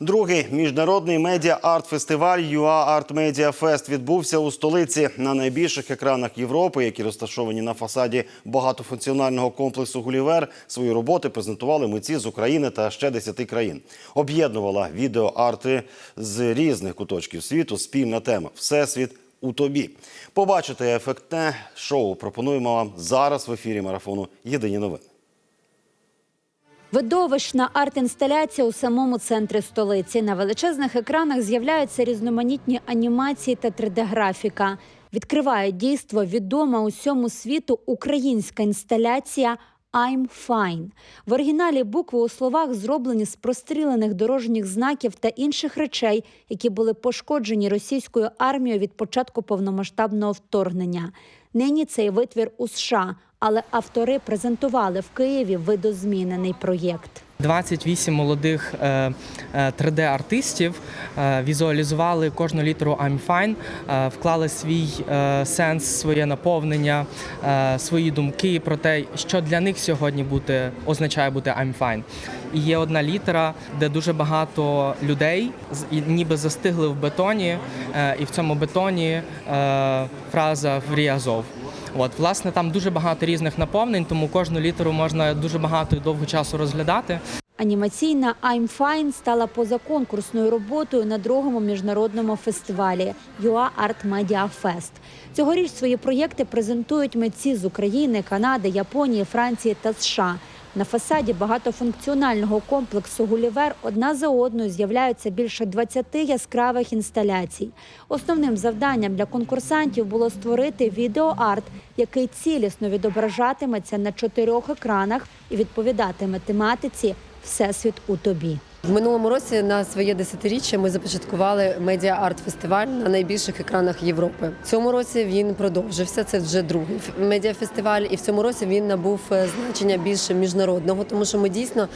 Другий міжнародний медіа арт фестиваль UA Art Media Fest відбувся у столиці на найбільших екранах Європи, які розташовані на фасаді багатофункціонального комплексу Гулівер. Свої роботи презентували митці з України та ще 10 країн. Об'єднувала відеоарти з різних куточків світу. Спільна тема Всесвіт у тобі. Побачити ефектне шоу пропонуємо вам зараз в ефірі марафону Єдині новини. Видовищна арт-інсталяція у самому центрі столиці. На величезних екранах з'являються різноманітні анімації та 3D-графіка. Відкриває дійство відома усьому світу українська інсталяція I'm Fine. В оригіналі букви у словах зроблені з прострілених дорожніх знаків та інших речей, які були пошкоджені російською армією від початку повномасштабного вторгнення. Нині цей витвір у США, але автори презентували в Києві видозмінений проєкт. 28 молодих е, 3D-артистів е, візуалізували кожну літеру I'm fine, е, вклали свій е, сенс, своє наповнення, е, свої думки про те, що для них сьогодні бути означає бути I'm fine. І є одна літера, де дуже багато людей ніби застигли в бетоні, е, і в цьому бетоні е, фраза «Врі Азов». От, власне, там дуже багато різних наповнень, тому кожну літеру можна дуже багато і довго часу розглядати. Анімаційна I'm Fine стала позаконкурсною роботою на другому міжнародному фестивалі UA Art Media Fest. Цьогоріч свої проєкти презентують митці з України, Канади, Японії, Франції та США. На фасаді багатофункціонального комплексу Гулівер одна за одною з'являються більше 20 яскравих інсталяцій. Основним завданням для конкурсантів було створити відеоарт, який цілісно відображатиметься на чотирьох екранах і відповідатиме тематиці Всесвіт у тобі. В минулому році на своє десятиріччя ми започаткували медіа арт фестиваль на найбільших екранах Європи. В цьому році він продовжився. Це вже другий медіафестиваль, і в цьому році він набув е, значення більше міжнародного, тому що ми дійсно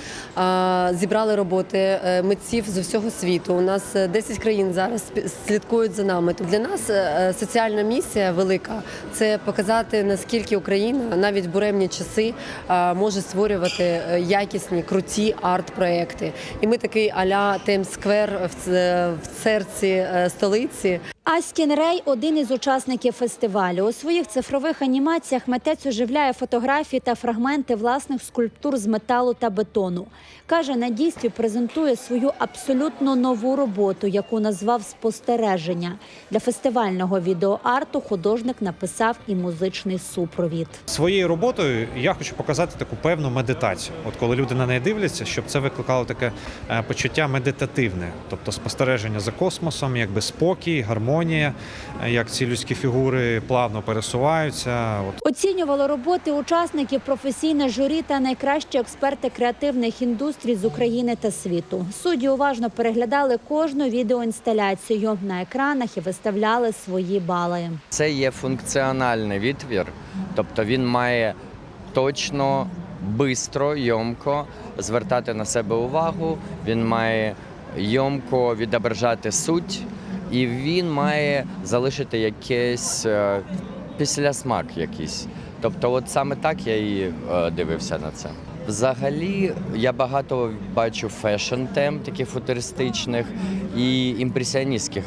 зібрали роботи е, митців з усього світу. У нас е, 10 країн зараз слідкують за нами. Для нас е, соціальна місія велика це показати наскільки Україна навіть в буремні часи може створювати е, якісні круті арт-проекти. І ми такий аля Таймс-сквер в серці е, столиці. Астін Рей один із учасників фестивалю. У своїх цифрових анімаціях митець оживляє фотографії та фрагменти власних скульптур з металу та бетону. Каже, на дійстві презентує свою абсолютно нову роботу, яку назвав спостереження. Для фестивального відеоарту художник написав і музичний супровід. Своєю роботою я хочу показати таку певну медитацію. От коли люди на неї дивляться, щоб це викликало таке е, почуття медитативне, тобто спостереження за космосом, якби спокій, гармонія, е, як ці людські фігури плавно пересуваються. От Оцінювало роботи учасників професійне журі та найкращі експерти креативних індустрій з України та світу. Судді уважно переглядали кожну відеоінсталяцію на екранах і виставляли свої бали. Це є функціональний відтвір, тобто він має точно, бистро, йомко звертати на себе увагу, він має йомко відображати суть, і він має залишити якийсь після післясмак якийсь. Тобто, от саме так я і е, дивився на це. Взагалі, я багато бачу фешн тем, таких футуристичних і імпресіоністських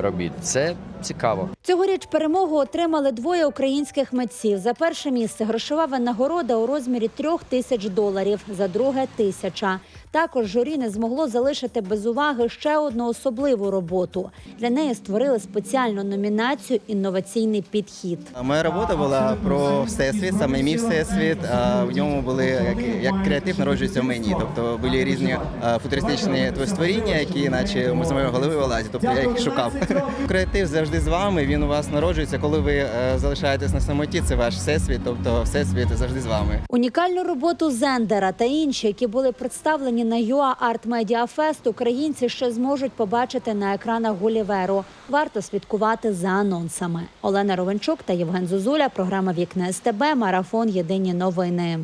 робіт. Це цікаво. Цьогоріч перемогу отримали двоє українських митців. За перше місце грошова винагорода у розмірі трьох тисяч доларів, за друге тисяча. Також журі не змогло залишити без уваги ще одну особливу роботу. Для неї створили спеціальну номінацію Інноваційний підхід. Моя робота була про всесвіт, саме мій всесвіт. А в ньому були як, як креатив народжується в мені. Тобто були різні а, футуристичні створіння, які наче з моєї голови вилазять. Тобто я їх шукав. Креатив завжди з вами. Він у вас народжується, коли ви е, залишаєтесь на самоті. Це ваш всесвіт, тобто всесвіт завжди з вами. Унікальну роботу Зендера та інші, які були представлені на UA Art Media Fest, українці ще зможуть побачити на екранах Гуліверу. Варто слідкувати за анонсами. Олена Ровенчук та Євген Зозуля. Програма Вікне СТБ. Марафон. Єдині новини.